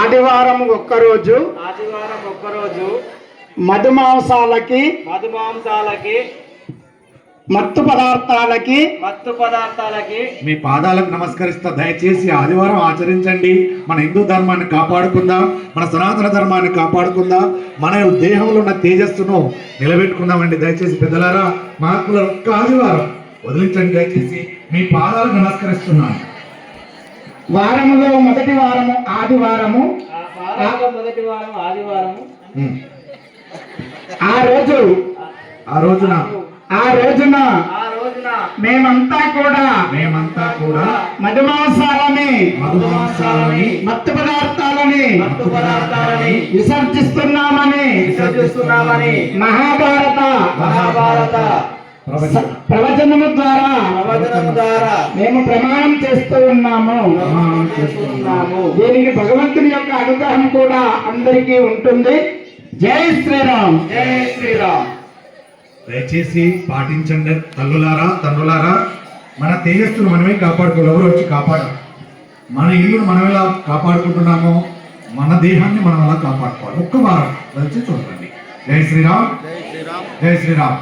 ఆదివారం ఒక్కరోజు ఆదివారం ఒక్కరోజు మధుమాంసాలకి మధుమాంసాలకి మత్తు పదార్థాలకి మత్తు పదార్థాలకి మీ పాదాలకు నమస్కరిస్తా. దయచేసి ఆదివారం ఆచరించండి. మన హిందూ ధర్మాన్ని కాపాడుకుందాం. మన సనాతన ధర్మాన్ని కాపాడుకుందాం. మన దేహంలో ఉన్న తేజస్సును నిలబెట్టుకుందామండి. దయచేసి పెద్దలారా మహాత్ముల ఒక్క ఆదివారం వదిలించండి. దయచేసి మీ పాదాలకు నమస్కరిస్తున్నాను. వారములో మొదటి వారము ఆదివారము. మొదటి వారం ఆదివారం ఉమ్. ఆ రోజు ఆ రోజున. ఆ రోజున ఆ రోజున. మేమంతా కూడా మేమంతా కూడా మధుమాంసాలని మధుమాంసాలని మత్తు పదార్థాలని మత్తు పదార్థాలని విసర్జిస్తున్నామని విసర్జిస్తున్నామని మహాభారత మహాభారత ప్రవచనం ప్రవచనము ద్వారా ద్వారా మేము ప్రమాణం చేస్తూ ఉన్నాము. ప్రమాణం చేస్తున్నాము దీనికి భగవంతుని యొక్క అనుగ్రహం కూడా అందరికీ ఉంటుంది. జై శ్రీరామ్. జై శ్రీరామ్. దయచేసి పాటించండి తల్లులారా తండ్రులారా. మన తేజస్సును మనమే కాపాడుకోవాలి. ఎవరు వచ్చి కాపాడాలి మన ఇల్లును మనం ఎలా కాపాడుకుంటున్నామో మన దేహాన్ని మనం ఎలా కాపాడుకోవాలి? ఒక్క వారం. దయచేసి చూడండి. జై శ్రీరామ్. జై శ్రీరామ్.